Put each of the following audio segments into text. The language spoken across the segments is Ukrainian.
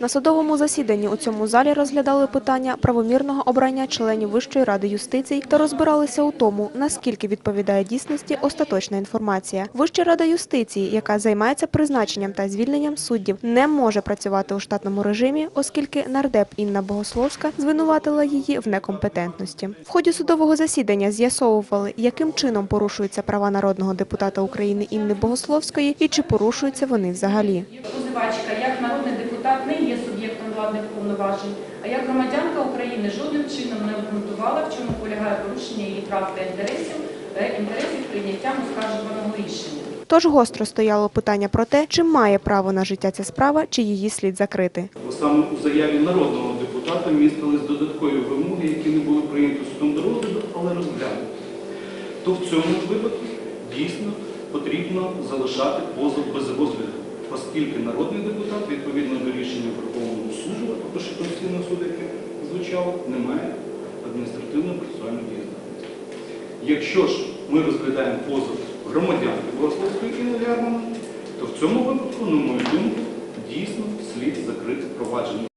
На судовому засіданні у цьому залі розглядали питання правомірного обрання членів Вищої ради юстиції та розбиралися у тому, наскільки відповідає дійсності остаточна інформація. Вища рада юстиції, яка займається призначенням та звільненням суддів, не може працювати у штатному режимі, оскільки нардеп Інна Богословська звинуватила її в некомпетентності. В ході судового засідання з'ясовували, яким чином порушуються права народного депутата України Інни Богословської і чи порушуються вони взагалі. Позивачка як народний депутат не є суб'єктом владних повноважень, а як громадянка України жодним чином не обґрунтувала, в чому полягає порушення її прав та інтересів інтересів прийняттям оскаржуваного рішення. Тож гостро стояло питання про те, чи має право на життя ця справа, чи її слід закрити. Саме у заяві народного депутата містились додаткові вимоги, які не були прийняті судом до розгляду, але розглянуті. То в цьому випадку дійсно потрібно залишати позов без розгляду, оскільки народний депутат, відповідно до рішення Верховного суду, а також і Конституційного суду, який звучало, немає адміністративної процесуальної діяльності. Якщо ж ми розглядаємо позов громадянки Богословської Інни Германовни, то в цьому випадку, на мою думку, дійсно слід закрити провадження.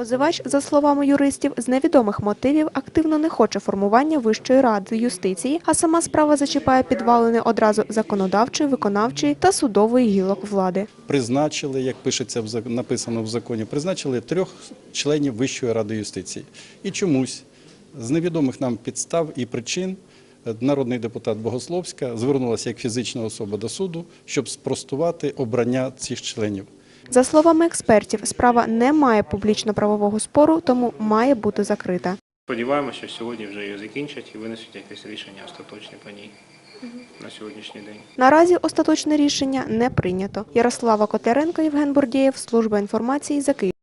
Позивач, за словами юристів, з невідомих мотивів активно не хоче формування Вищої ради юстиції, а сама справа зачіпає підвалини одразу законодавчої, виконавчої та судової гілок влади. призначили, як пишеться написано в законі, призначили трьох членів Вищої ради юстиції. І чомусь з невідомих нам підстав і причин е, народний депутат Богословська звернулася як фізична особа до суду, щоб спростувати обрання цих членів. За словами експертів, справа не має публічно-правового спору, тому має бути закрита. Сподіваємося, що сьогодні вже її закінчать і винесуть якесь рішення остаточне по ній на сьогоднішній день. Наразі остаточне рішення не прийнято. Ярослава Котляренко, Євген Бордієв, Служба інформації за Київ.